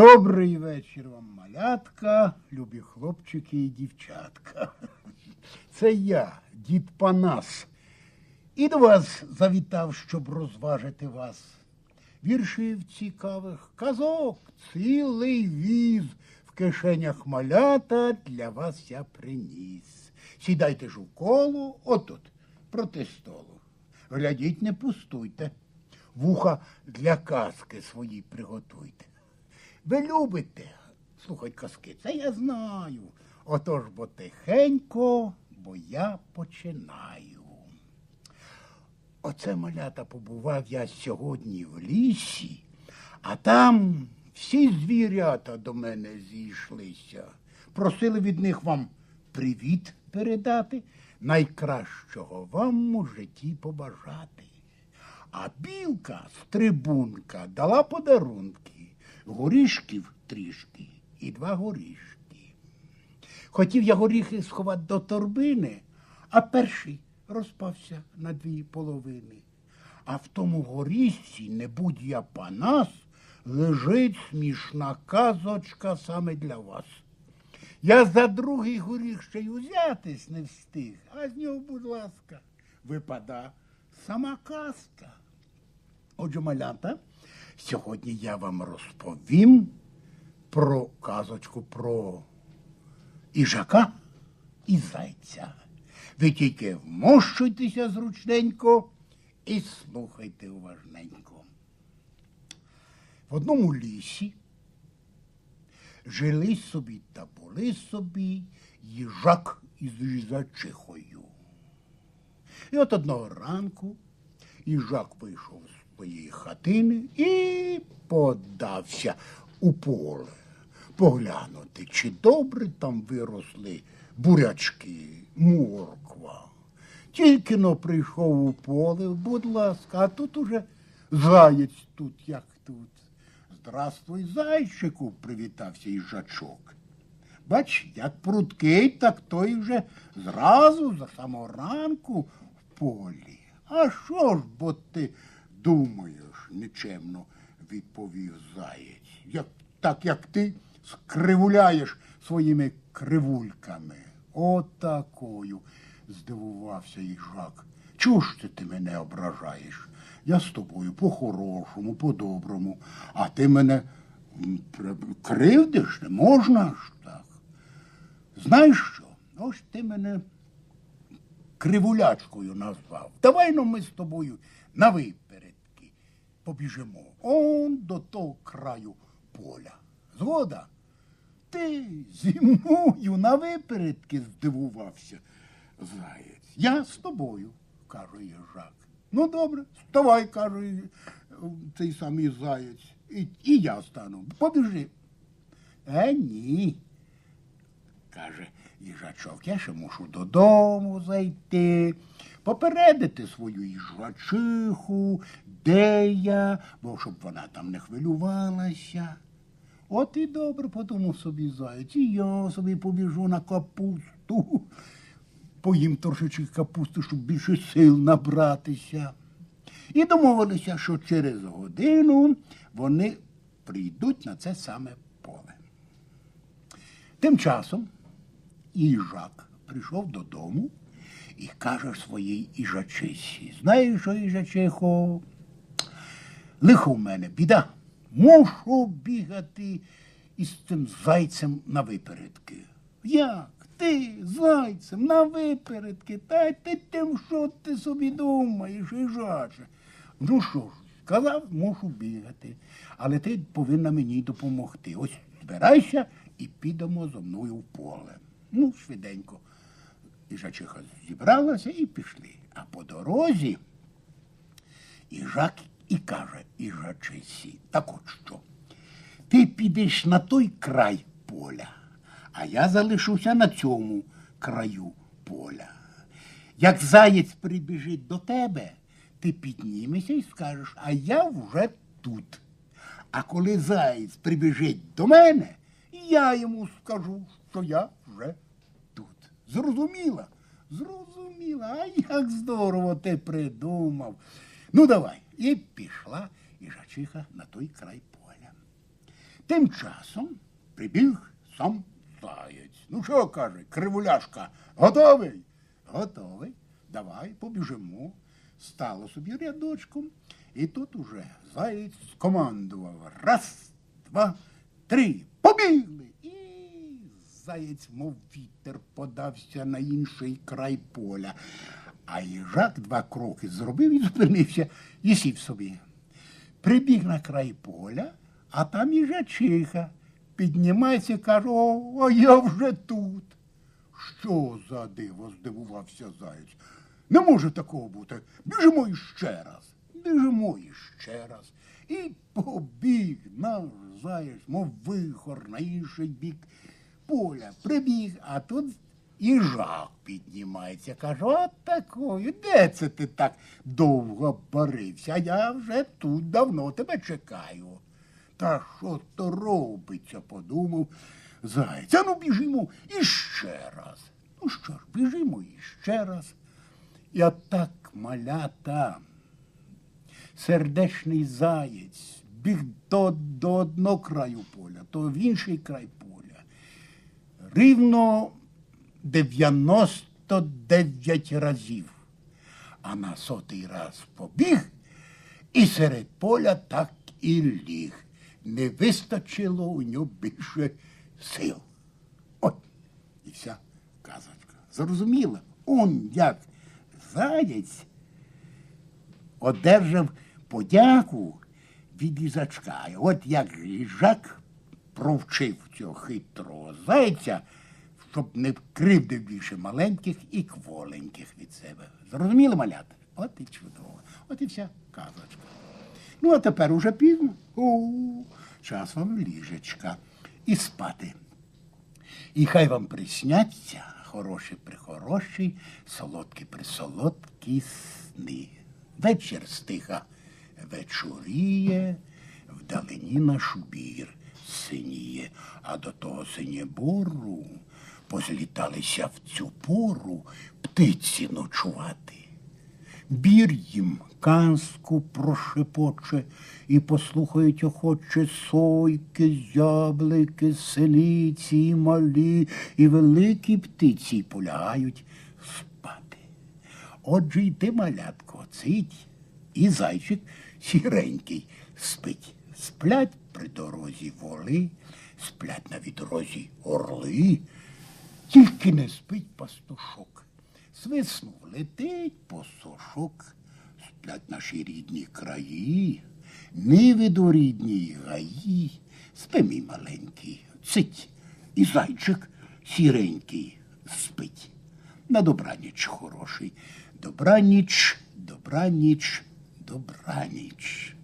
Добрий вечір вам, малятка, любі хлопчики і дівчатка. Це я, дід Панас. І до вас завітав, щоб розважити вас. Віршів цікавих, казок, цілий віз в кишенях малята для вас я приніс. Сідайте ж у коло, отут, проти столу. Глядіть, не пустуйте. Вуха для казки свої приготуйте. Ви любите слухать казки, це я знаю. Отож бо тихенько, бо я починаю. Оце малята побував я сьогодні в лісі, а там всі звірята до мене зійшлися. Просили від них вам привіт передати, найкращого вам у житті побажати. А білка стрибунка дала подарунки, горішків трішки і два горішки. Хотів я горіхи сховати до торбини, а перший розпався на дві половини. А в тому горішці, не будь я панас, лежить смішна казочка саме для вас. Я за другий горіх ще й узятись не встиг, а з нього, будь ласка, випада сама казка. Отже, малята, сьогодні я вам розповім про казочку про іжака і зайця. Ви тільки вмощуйтеся зручненько і слухайте уважненько. В одному лісі жили собі та були собі їжак із їжачихою. І от одного ранку їжак вийшов з своєї хатини і подався у поле. Поглянути, чи добре там виросли бурячки, морква. Тільки но прийшов у поле, будь ласка, а тут уже заєць тут, як тут. Здравствуй, зайчику, привітався їжачок. Бач, як пруткий, так той вже зразу за самого ранку в полі. А що ж бо ти думаєш, нечемно відповів заєць. Як, так як ти скривуляєш своїми кривульками. Отакою, здивувався їжак. Чого це ти мене ображаєш? Я з тобою по-хорошому, по-доброму, а ти мене кривдиш, не можна ж так. Знаєш що? Ось ти мене кривулячкою назвав. Давай ну ми з тобою на випередки побіжимо. Он до того краю поля. Згода? Ти зі мною на випередки здивувався заєць. Я з тобою, каже їжак. Ну добре, вставай, каже цей самий заєць. І, і я стану. Побіжи. Е, ні. Каже їжачок, я ще мушу додому зайти, попередити свою їжачиху, де я, бо щоб вона там не хвилювалася. От і добре, подумав собі заєць, і я собі побіжу на капусту, поїм трошечки капусти, щоб більше сил набратися. І домовилися, що через годину вони прийдуть на це саме поле. Тим часом їжак прийшов додому і каже своїй їжачисі, знаєш що, їжачихо, лихо в мене, біда. Мушу бігати із цим зайцем на випередки. Як? Ти зайцем на випередки? Та ти тим, що ти собі думаєш, їжаче? Ну що ж, сказав, мушу бігати, але ти повинна мені допомогти. Ось збирайся і підемо зо мною в поле. Ну, швиденько. Їжачиха зібралася і пішли. А по дорозі Іжак і каже Іжачисі, так от що, ти підеш на той край поля, а я залишуся на цьому краю поля. Як заєць прибіжить до тебе, ти піднімешся і скажеш, а я вже тут. А коли заєць прибіжить до мене, я йому скажу, що я вже тут. Зрозуміла? Зрозуміла. А як здорово ти придумав. Ну, давай. І пішла їжачиха на той край поля. Тим часом прибіг сам заєць. Ну що каже, кривуляшка, готовий? Готовий. Давай побіжимо. Стало собі рядочком. І тут уже заєць скомандував. Раз, два, три. Побігли. Заєць, мов вітер, подався на інший край поля. А їжак два кроки зробив і зупинився і сів собі. Прибіг на край поля, а там їжачиха. Піднімається і каже, о, а я вже тут. Що за диво, здивувався заєць. Не може такого бути. Біжимо іще раз. Біжимо іще раз. І побіг наш заєць, мов вихор на інший бік поля. Прибіг, а тут їжак піднімається. Каже, от такою, де це ти так довго парився? А я вже тут давно тебе чекаю. Та що то робиться, подумав заєць. А ну біжимо іще раз. Ну що ж, біжимо іще раз. І отак малята, сердечний заєць, біг то до одного краю поля, то в інший край. Рівно 99 разів. А на сотий раз побіг і серед поля так і ліг. Не вистачило у нього більше сил. От і вся казочка. Зрозуміла, он як заєць одержав подяку від їжачка. От як їжак провчив цього хитрого зайця, щоб не кривдив більше маленьких і кволеньких від себе. Зрозуміли, малята? От і чудово. От і вся казочка. Ну, а тепер уже пізно. Час вам ліжечка. І спати. І хай вам присняться хороші прихороші, солодкі присолодкі сни. Вечір стиха вечоріє, вдалині наш бір синіє, а до того синєбору позліталися в цю пору птиці ночувати. Бір їм казку прошепоче і послухають охоче сойки, зяблики, селиці і малі, і великі птиці полягають спати. Отже й ти, малятко, цить, і зайчик сіренький спить. Сплять при дорозі воли, сплять на відрозі орли, тільки не спить пастушок. Свиснув, летить посошок, сплять наші рідні краї, ниви до рідній гаї. Спи, мій маленький, цить, і зайчик сіренький спить. На добраніч хороший. Добраніч, добраніч, добраніч.